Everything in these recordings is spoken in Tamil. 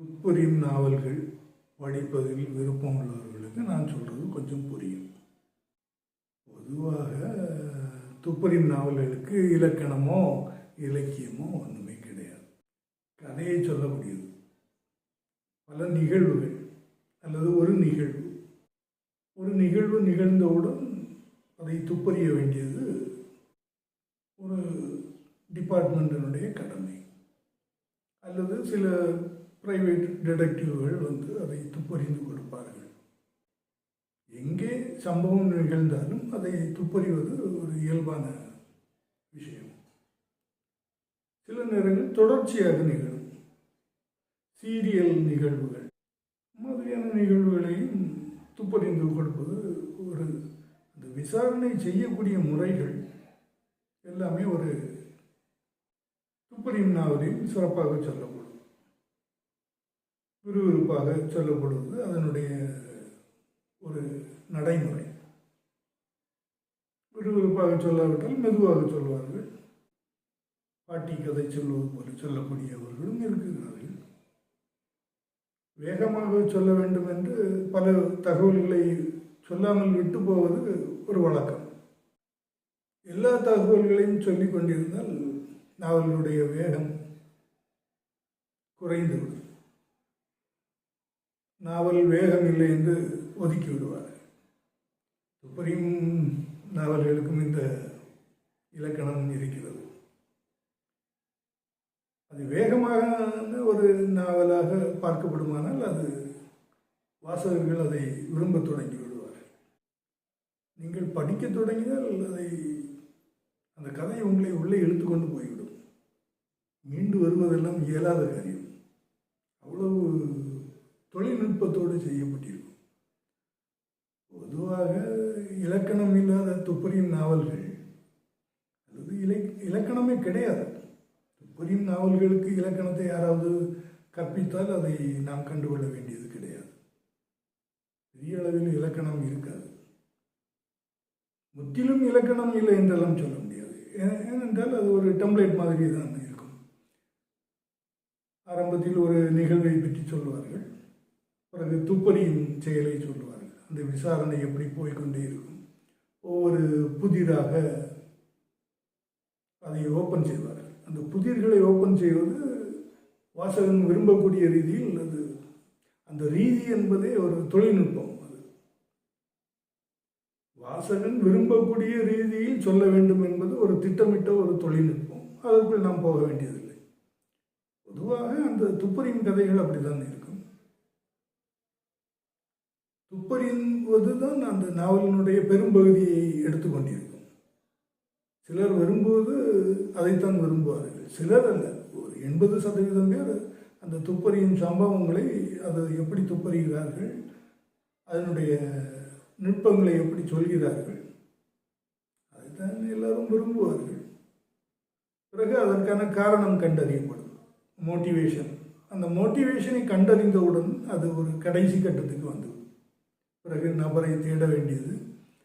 துப்பறியும் நாவல்கள் படிப்பதில் விருப்பம் உள்ளவர்களுக்கு நான் சொல்கிறது கொஞ்சம் புரியும். பொதுவாக துப்பறியும் நாவல்களுக்கு இலக்கணமோ இலக்கியமோ ஒன்றுமே கிடையாது. கதையை சொல்லக்கூடியது. பல நிகழ்வுகள் அல்லது ஒரு நிகழ்வு. ஒரு நிகழ்வு நிகழ்ந்தவுடன் அதை துப்பறிய வேண்டியது ஒரு டிபார்ட்மெண்ட்டினுடைய கடமை. அல்லது சில பிரைவேட் டிடெக்டிவ்கள் வந்து அதை துப்பறிந்து கொடுப்பார்கள். எங்கே சம்பவம் நிகழ்ந்தாலும் அதை துப்பறிவது ஒரு இயல்பான விஷயம். சில நேரங்கள் தொடர்ச்சியாக நிகழும். சீரியல் நிகழ்வுகள் மாதிரியான நிகழ்வுகளையும் துப்பறிந்து கொடுப்பது ஒரு அந்த விசாரணை செய்யக்கூடிய முறைகள் எல்லாமே ஒரு துப்பறியும் நாவலையும் சிறப்பாக சொல்லப்படும் விறுவிறுப்பாக சொல்லப்படுவது அதனுடைய ஒரு நடைமுறை. விறுவிறுப்பாக சொல்லாவிட்டால் மெதுவாக சொல்வார்கள். பாட்டி கதை சொல்வது போல சொல்லக்கூடியவர்களும் இருக்கிறார்கள். வேகமாக சொல்ல வேண்டும் என்று பல தகவல்களை சொல்லாமல் விட்டு போவது ஒரு வழக்கம். எல்லா தகவல்களையும் சொல்லிக் கொண்டிருந்தால் நாவலுடைய வேகம் குறைந்துவிடும். நாவல் வேகம் இல்லை என்று ஒதுக்கி விடுவார். துப்பறியும் நாவல்களுக்கும் இந்த இலக்கணம் இருக்கிறது. அது வேகமாக ஒரு நாவலாக பார்க்கப்படுமானால் அது வாசகர்கள் அதை விரும்பத் தொடங்கி விடுவார்கள். நீங்கள் படிக்கத் தொடங்கினால் அதை அந்த கதை உங்களை உள்ளே இழுத்து கொண்டு போய்விடும். மீண்டு வருவதெல்லாம் இயலாத காரியம். அவ்வளவு தொழில்நுட்பத்தோடு செய்யப்பட்டிருக்கும். பொதுவாக இலக்கணம் இல்லாத துப்பறியும் நாவல்கள் அல்லது இலை இலக்கணமே கிடையாது. துப்பறியும் நாவல்களுக்கு இலக்கணத்தை யாராவது கற்பித்தால் அதை நாம் கண்டுகொள்ள வேண்டியது கிடையாது. பெரிய அளவில் இலக்கணம் இருக்காது. முற்றிலும் இலக்கணம் இல்லை என்றெல்லாம் சொல்ல முடியாது. ஏனென்றால் அது ஒரு டெம்ப்ளேட் மாதிரி தான் இருக்கும். ஆரம்பத்தில் ஒரு நிகழ்வை பற்றி சொல்வார்கள். பிறகு துப்பறியும் செயலை சொல்லுவார்கள். அந்த விசாரணை எப்படி போய்க்கொண்டே இருக்கும்? ஒவ்வொரு புதிராக அதை ஓப்பன் செய்வார்கள். அந்த புதிர்களை ஓப்பன் செய்வது வாசகன் விரும்பக்கூடிய ரீதியில் அது அந்த ரீதி என்பதே ஒரு தொழில்நுட்பம் அது. வாசகன் விரும்பக்கூடிய ரீதியில் சொல்ல வேண்டும் என்பது ஒரு திட்டமிட்ட ஒரு தொழில்நுட்பம். அதற்குள் நாம் போக வேண்டியதில்லை. பொதுவாக அந்த துப்பறியும் கதைகள் அப்படித்தான் இருக்கும். துப்பறிவது தான் அந்த நாவலினுடைய பெரும்பகுதியை எடுத்துக்கொண்டிருக்கும் சிலர் வரும்போது அதைத்தான் விரும்புவார்கள். சிலர் அல்ல ஒரு எண்பது சதவீதம் பேர் அந்த துப்பறியும் சம்பவங்களை அதை எப்படி துப்பறிகிறார்கள் அதனுடைய நுட்பங்களை எப்படி சொல்கிறார்கள் அதைத்தான் எல்லாரும் விரும்புவார்கள். பிறகு அதற்கான காரணம் கண்டறியப்படும். மோட்டிவேஷன் அந்த மோட்டிவேஷனை கண்டறிந்தவுடன் அது ஒரு கடைசி கட்டத்துக்கு வந்துவிடும். பிறகு நபரை தேட வேண்டியது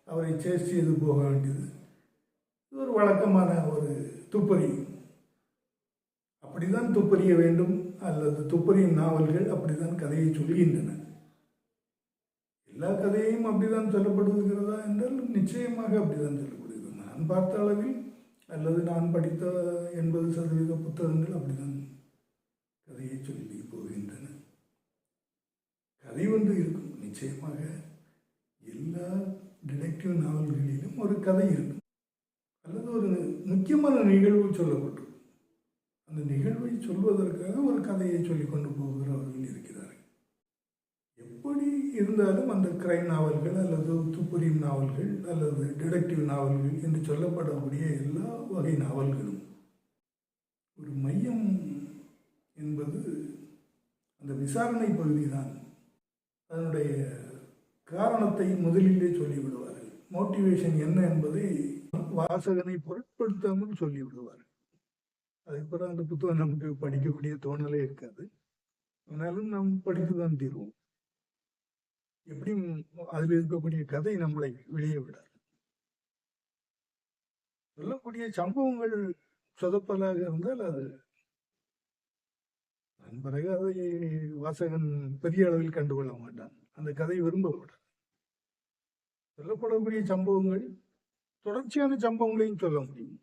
அவரை சேஸ் செய்து போக வேண்டியது. இது ஒரு வழக்கமான ஒரு துப்பறி. அப்படிதான் துப்பறிய வேண்டும் அல்லது துப்பறியும் நாவல்கள் அப்படிதான் கதையை சொல்கின்றன. எல்லா கதையும் அப்படிதான் சொல்லப்படுகிறதா என்றால் நிச்சயமாக அப்படிதான் சொல்லப்படுகிறது. நான் பார்த்த அளவில் அல்லது நான் படித்த எண்பது சதவீத புத்தகங்கள் அப்படிதான் கதையை சொல்லி போகின்றன. கதை ஒன்று இருக்கும் நிச்சயமாக. எல்லா டிடெக்டிவ் நாவல்களிலும் ஒரு கதை இருக்கும். அல்லது ஒரு முக்கியமான நிகழ்வு சொல்லப்பட்டிருக்கும் அந்த நிகழ்வை சொல்வதற்காக ஒரு கதையை சொல்லி கொண்டு போகிறவர்கள் இருக்கிறார்கள். எப்படி இருந்தாலும் அந்த கிரைம் நாவல்கள் அல்லது துப்புரியும் நாவல்கள் அல்லது டிடெக்டிவ் நாவல்கள் என்று சொல்லப்படக்கூடிய எல்லா வகை நாவல்களும் ஒரு மையம் என்பது அந்த விசாரணை பகுதி தான் காரணத்தை முதலிலே சொல்லிவிடுவார்கள். மோட்டிவேஷன் என்ன என்பதை வாசகனை பொருட்படுத்தாமல் சொல்லிவிடுவார்கள். அதுக்கப்புறம் அந்த புத்தகம் நமக்கு படிக்கக்கூடிய தோணலே இருக்காது. ஆனாலும் நாம் படித்து தான் தீர்வோம். எப்படியும் அதில் இருக்கக்கூடிய கதை நம்மளை வெளியே விடாது. சொல்லக்கூடிய சம்பவங்கள் சொதப்பலாக இருந்தால் அது அதன் பிறகு அதை வாசகன் பெரிய அளவில் கண்டுகொள்ள மாட்டான். அந்த கதை விரும்பப்படும் சொல்லப்படக்கூடிய சம்பவங்கள் தொடர்ச்சியான சம்பவங்களையும் சொல்ல முடியும்.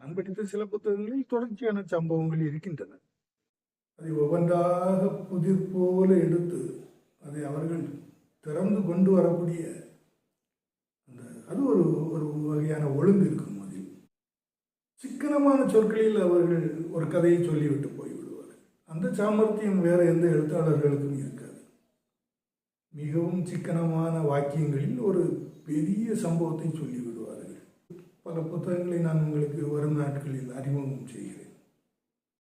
நான் படித்த சில புத்தகங்களில் தொடர்ச்சியான சம்பவங்கள் இருக்கின்றன. அதை ஒவ்வொன்றாக புதிர் போல எடுத்து அதை அவர்கள் திறந்து கொண்டு வரக்கூடிய அந்த அது ஒரு ஒரு வகையான ஒழுங்கு இருக்கும் அதில். சிக்கனமான சொற்களில் அவர்கள் ஒரு கதையை சொல்லிவிட்டு போய்விடுவார்கள். அந்த சாமர்த்தியம் வேற எந்த எழுத்தாளர்களுக்கும் இருக்கு மிகவும் சிக்கனமான வாக்கியங்களில் ஒரு பெரிய சம்பவத்தை சொல்லிவிடுவார்கள். பல புத்தகங்களை நான் உங்களுக்கு வரும் நாட்களில் அறிமுகம் செய்கிறேன்.